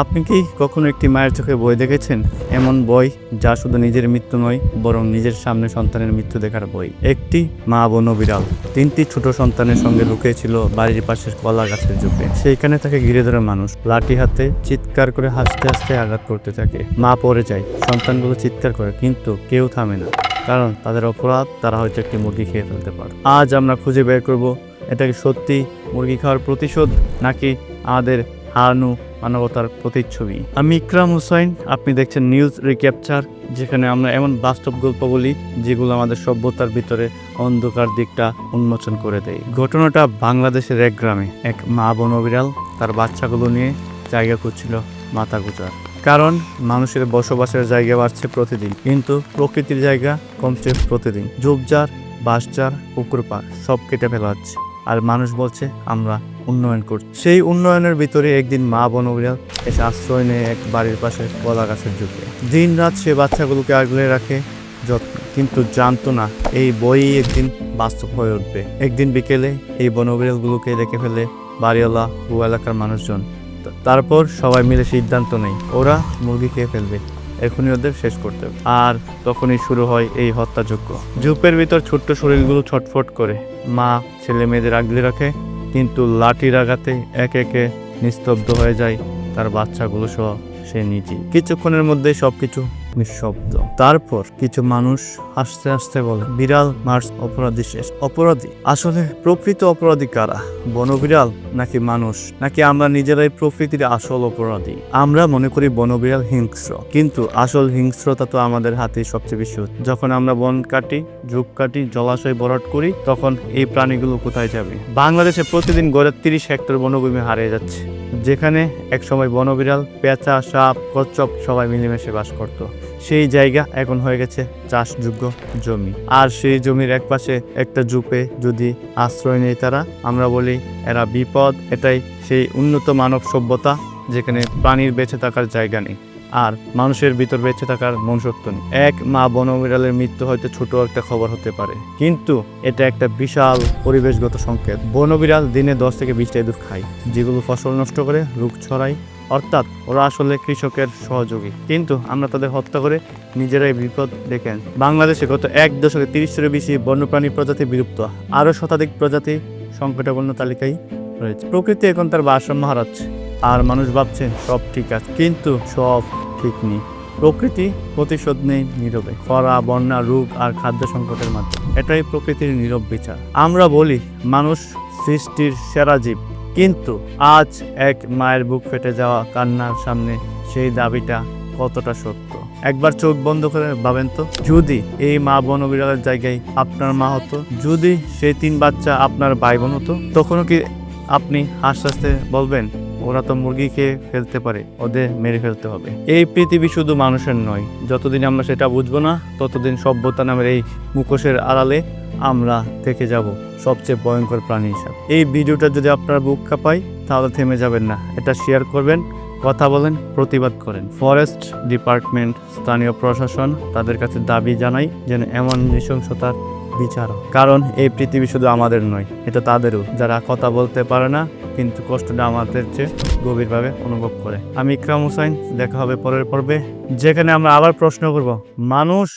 আপনি কি কখনো একটি মায়ের চোখে বই দেখেছেন? এমন বই যা শুধু নিজের মৃত্যু নয়, বরং নিজের সামনে সন্তানের মৃত্যু দেখার বই। একটি মা বন বিড়াল। তিনটি ছোট সন্তানের সঙ্গে লুকিয়েছিল বাড়ির পাশের কলা গাছের ঝুপে। সেইখানে তাকে ঘিরে ধরে মানুষ। লাঠি হাতে চিৎকার করে হাসতে হাসতে আঘাত করতে থাকে। মা পড়ে যায়, সন্তানগুলো চিৎকার করে, কিন্তু কেউ থামে না। কারণ তাদের অপরাধ, তারা হয়তো একটি মুরগি খেয়ে ফেলতে পারে আজ আমরা খুঁজে বের করব, এটা কি সত্যি মুরগি খাওয়ার প্রতিশোধ, নাকি আমাদের হারানো মানবতার প্রতিচ্ছবি। আমি ইকরাম হুসাইন, আপনি দেখছেন নিউজ রিক্যাপচার, যেখানে আমরা এমন বাস্তব গল্প বলি, যেগুলো আমাদের সভ্যতার ভিতরে অন্ধকার দিকটা উন্মোচন করে দেয়। ঘটনাটা বাংলাদেশের এক গ্রামে এক মা বনবিড়াল তার বাচ্চাগুলো নিয়ে জায়গা করছিল মাথা গুজার। কারণ মানুষের বসবাসের জায়গা বাড়ছে প্রতিদিন, কিন্তু প্রকৃতির জায়গা কমছে প্রতিদিন। ঝোপঝাড়, বাঁশঝাড়, পুকুর পাড়, সব কেটে ফেলা হচ্ছে। আর মানুষ বলছে, আমরা উন্নয়ন করছি। সেই উন্নয়নের ভিতরে একদিন মা বনবিড়াল এসে আশ্রয় নেয় এক বাড়ির পাশে কলা গাছের ঝুঁকে দিন রাত সে বাচ্চাগুলোকে আগলে রাখে যত্ন কিন্তু জানতো না, এই বই একদিন বাস্তব হয়ে উঠবে। একদিন বিকেলে এই বনবিড়ালগুলোকে দেখে ফেলে বাড়িওয়ালা ও এলাকার মানুষজন। তারপর সবাই মিলে সিদ্ধান্ত নেই ওরা মুরগি খেয়ে ফেলবে। এখনই ওদের শেষ করতে হবে। আর তখনই শুরু হয় এই হত্যাযজ্ঞ। ঝুপের ভিতর ছোট্ট শরীরগুলো ছটফট করে। মা, ছেলে মেয়েদের আগলে রাখে, কিন্তু লাঠির আঘাতে একে একে নিস্তব্ধ হয়ে যায় তার বাচ্চাগুলো সহ সে নিজে কিছুক্ষণের মধ্যে সবকিছু নিঃশব্দ। তারপর কিছু মানুষ হাসতে হাসতে বলে, বিড়াল মার্স অপরাধী শেষ। অপরাধী? আসলে প্রকৃত অপরাধী কারা? বনবিড়াল নাকি মানুষ? নাকি আমরা নিজেরাই প্রকৃতির আসল অপরাধী? আমরা মনে করি বনবিড়াল হিংস্র। কিন্তু আসল হিংস্রতা তো আমাদের হাতে সবচেয়ে বেশি। যখন আমরা বন কাটি, ঝুপ কাটি, জলাশয় ভরাট করি, তখন এই প্রাণীগুলো কোথায় যাবে? বাংলাদেশে প্রতিদিন গড়ে তিরিশ হেক্টর বনভূমি হারিয়ে যাচ্ছে। যেখানে একসময় বনবিড়াল, পেঁচা, সাপ, কচ্ছপ সবাই মিলেমিশে বাস করত। সেই জায়গা এখন হয়ে গেছে চাষযোগ্য জমি। আর সেই জমির একপাশে একটা জুপে যদি আশ্রয় নেই তারা, আমরা বলি এরা বিপদ। এটাই সেই উন্নত মানব সভ্যতা, যেখানে প্রাণীর বেঁচে থাকার জায়গা নেই। আর মানুষের ভিতর বেঁচে থাকার মনুষ্যত্ব নেই। এক মা বনবিড়ালের মৃত্যু হয়তো ছোট একটা খবর হতে পারে, কিন্তু এটা একটা বিশাল পরিবেশগত সংকেত। বনবিড়াল দিনে দশ থেকে বিশটা ইঁদুর খায়, যেগুলো ফসল নষ্ট করে, রোগ ছড়ায়, অর্থাৎ ওরা আসলে কৃষকের সহযোগী। কিন্তু আমরা তাদের হত্যা করে নিজেরাই বিপদ ডেকে বাংলাদেশে গত এক দশকে তিরিশটিরও বেশি বন্যপ্রাণী প্রজাতি বিলুপ্ত, আরও শতাধিক প্রজাতি সংকটাপন্ন তালিকায় রয়েছে। প্রকৃতি এখন তার ভারসাম্য হারাচ্ছে। আর মানুষ ভাবছে, সব ঠিক আছে। কিন্তু সব ঠিক নেই। প্রকৃতি প্রতিশোধ নেই নীরবে। খরা, বন্যা, রোগ আর খাদ্য সংকটের মাধ্যমে এটাই প্রকৃতির নীরব বিচার। আমরা বলি, মানুষ সৃষ্টির সেরা জীব। কিন্তু আজ এক মায়ের বুক ফেটে যাওয়া কান্নার সামনে সেই দাবিটা কতটা সত্য? একবার চোখ বন্ধ করে ভাবেন তো। যদি এই মা বনবিড়ালের জায়গায় আপনার মা হতো, যদি সেই তিন বাচ্চা আপনার ভাই বোন হতো, তখনও কি আপনি হাসতে হাসতে বলবেন ওরা তো মুরগি খেয়ে ফেলতে পারে, ওদের মেরে ফেলতে হবে। এই পৃথিবী শুধু মানুষের নয়, যতদিন আমরা সেটা বুঝব না, ততদিন সভ্যতা নামের এই মুখোশের আড়ালে আমরা থেকে যাব সবচেয়ে ভয়ঙ্কর প্রাণী হিসাবে। এই ভিডিওটা যদি আপনার বুক কাঁপায় তাহলে থেমে যাবেন না। এটা শেয়ার করবেন, কথা বলেন, প্রতিবাদ করেন। ফরেস্ট ডিপার্টমেন্ট স্থানীয় প্রশাসন তাদের কাছে দাবি জানাই যেন এমন নৃশংসতার বিচার কারণ এই পৃথিবী শুধু আমাদের নয়, এটা তাদেরও। যারা কথা বলতে পারে না কিন্তু কষ্টটা আমাদের চেয়ে গভীরভাবে অনুভব করে। আমি ইকরাম হুসাইন, দেখা হবে পরের পর্বে। যেখানে আমরা আবার প্রশ্ন করব, মানুষ